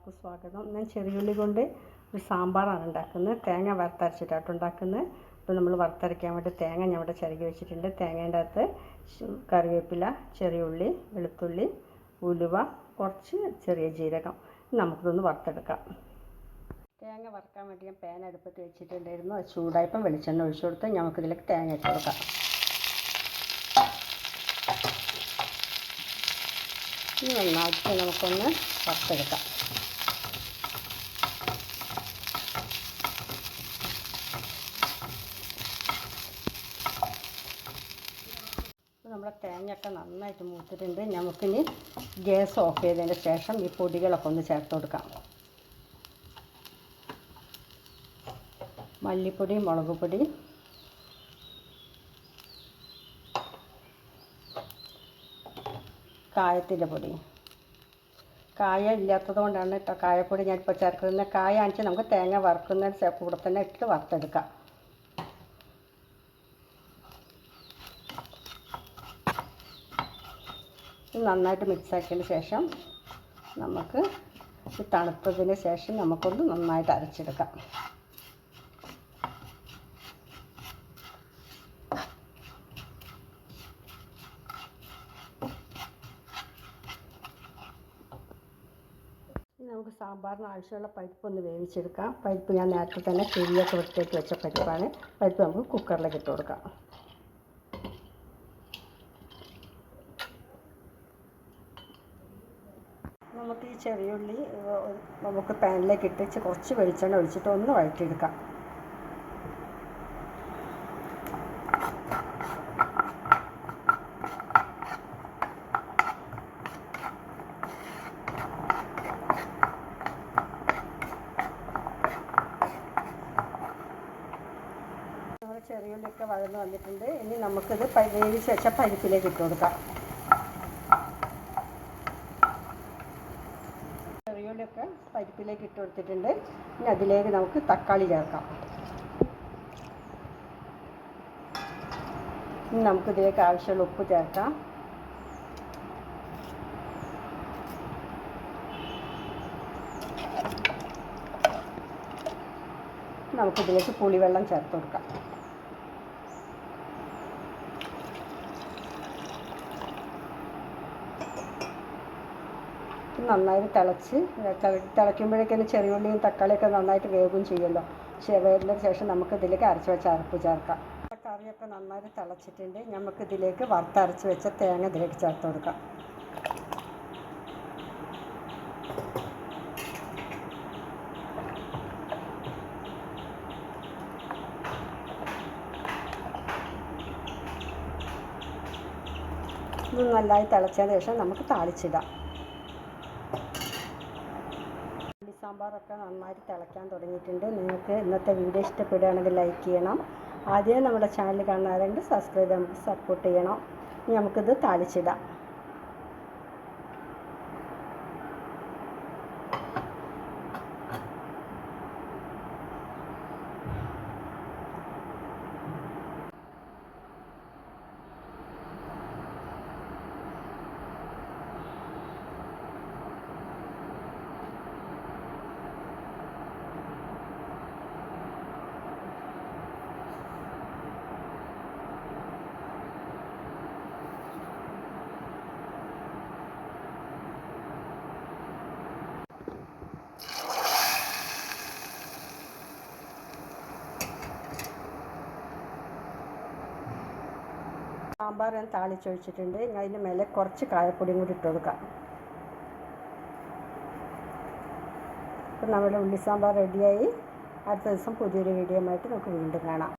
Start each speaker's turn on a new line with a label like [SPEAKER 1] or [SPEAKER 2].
[SPEAKER 1] എല്ലാവർക്കും സ്വാഗതം. ഞാൻ ചെറിയുള്ളി കൊണ്ട് ഒരു സാമ്പാറാണ് ഉണ്ടാക്കുന്നത്. തേങ്ങ വറുത്തരച്ചിട്ടാണ് ഉണ്ടാക്കുന്നത്. അപ്പോൾ നമ്മൾ വറുത്തരയ്ക്കാൻ വേണ്ടി തേങ്ങ ഞാൻ ഇവിടെ ചിരകി വെച്ചിട്ടുണ്ട്. തേങ്ങേന്റെ അകത്ത് കറിവേപ്പില ചെറിയുള്ളി വെളുത്തുള്ളി ഉലുവ കുറച്ച് ചെറിയ ജീരകം. നമുക്കിതൊന്ന് വറുത്തെടുക്കാം. തേങ്ങ വറുക്കാൻ വേണ്ടി ഞാൻ പാൻ അടുപ്പത്ത് വെച്ചിട്ടുണ്ടായിരുന്നു. അത് ചൂടായപ്പം വെളിച്ചെണ്ണ ഒഴിച്ചു കൊടുത്ത് നമുക്കിതിലേക്ക് തേങ്ങ ഇട്ട് കൊടുക്കാം. ഇനി നന്നായിട്ട് നമുക്കൊന്ന് വറുത്തെടുക്കാം. നമ്മുടെ തേങ്ങയൊക്കെ നന്നായിട്ട് മൂത്തിട്ടുണ്ട്. നമുക്കിനി ഗ്യാസ് ഓഫ് ചെയ്തതിന് ശേഷം ഈ പൊടികളൊക്കെ ഒന്ന് ചേർത്ത് കൊടുക്കാം. മല്ലിപ്പൊടി മുളക് പൊടി കായത്തിന്റെ പൊടി. കായ ഇല്ലാത്തത് കൊണ്ടാണ് കേട്ടോ കായപ്പൊടി ഞാനിപ്പോൾ ചേർക്കുന്നത്. കായ അണിച്ച് നമുക്ക് തേങ്ങ വറുക്കുന്ന കൂടെ തന്നെ ഇട്ട് വറുത്തെടുക്കാം ഇത് നന്നായിട്ട് മിക്സ് ആക്കിയതിന് ശേഷം നമുക്ക് തണുത്തതിന് ശേഷം നമുക്കൊന്ന് നന്നായിട്ട് അരച്ചെടുക്കാം. നമുക്ക് സാമ്പാറിന് ആവശ്യമുള്ള പരിപ്പ് ഒന്ന് വേവിച്ചെടുക്കാം. പരിപ്പ് ഞാൻ നേരത്തെ തന്നെ ചെവിയൊക്കെ വൃത്തിയാക്കി വെച്ച പരിപ്പാണ്. പരിപ്പ് നമുക്ക് കുക്കറിലേക്ക് ഇട്ട് കൊടുക്കാം. നമുക്ക് ഈ ചെറിയുള്ളി നമുക്ക് പാനിലേക്ക് ഇട്ടിച്ച് കുറച്ച് വെളിച്ചെണ്ണ ഒഴിച്ചിട്ട് ഒന്ന് വഴറ്റിയെടുക്കാം. ചെറിയുള്ളിയൊക്കെ വഴന്ന് വന്നിട്ടുണ്ട്. ഇനി നമുക്കിത് വേവിച്ച് വെച്ച പരിപ്പിലേക്ക് ഇട്ട് കൊടുക്കാം ചെറിയുള്ളിയൊക്കെ പരിപ്പിലേക്ക് ഇട്ട് കൊടുത്തിട്ടുണ്ട്. ഇനി അതിലേക്ക് നമുക്ക് തക്കാളി ചേർക്കാം. ഇനി നമുക്ക് ഇതിലേക്ക് ആവശ്യമുള്ള ഉപ്പ് ചേർക്കാം. നമുക്കിതിലേക്ക് പുളിവെള്ളം ചേർത്ത് കൊടുക്കാം. ഇത് നന്നായിട്ട് തിളച്ച് തിള- തിളയ്ക്കുമ്പോഴേക്കും ചെറിയുള്ളിയും തക്കാളിയൊക്കെ നന്നായിട്ട് വേകുകയും ചെയ്യുമല്ലോ. വേവിന് ശേഷം നമുക്ക് ഇതിലേക്ക് അരച്ച് വെച്ച അരപ്പ് ചേർക്കാം. കറിയൊക്കെ നന്നായിട്ട് തിളച്ചിട്ടുണ്ട്. നമുക്ക് ഇതിലേക്ക് വറുത്തരച്ച് വെച്ച തേങ്ങ ഇതിലേക്ക് ചേർത്ത് കൊടുക്കാം. ഇത് നന്നായി തിളച്ചതിന് ശേഷം നമുക്ക് താളിച്ചിടാം ഉള്ളി സാമ്പാറൊക്കെ നന്നായിട്ട് തിളയ്ക്കാൻ തുടങ്ങിയിട്ടുണ്ട്. നിങ്ങൾക്ക് ഇന്നത്തെ വീഡിയോ ഇഷ്ടപ്പെടുകയാണെങ്കിൽ ലൈക്ക് ചെയ്യണം. ആദ്യം നമ്മുടെ ചാനൽ കാണാറുണ്ട് സബ്സ്ക്രൈബ് നമുക്ക് സപ്പോർട്ട് ചെയ്യണം. ഇനി നമുക്കിത് താളിച്ചിടാം. സാമ്പാർ ഞാൻ താളിച്ചൊഴിച്ചിട്ടുണ്ട് ഞാൻ അതിന്റെ മേലെ കുറച്ച് കായപ്പൊടിയും കൂടി ഇട്ട് കൊടുക്കാം. അപ്പം നമ്മുടെ ഉള്ളി സാമ്പാർ റെഡിയായി അടുത്ത ദിവസം പുതിയൊരു വീഡിയോ ആയിട്ട് നമുക്ക് വീണ്ടും കാണാം.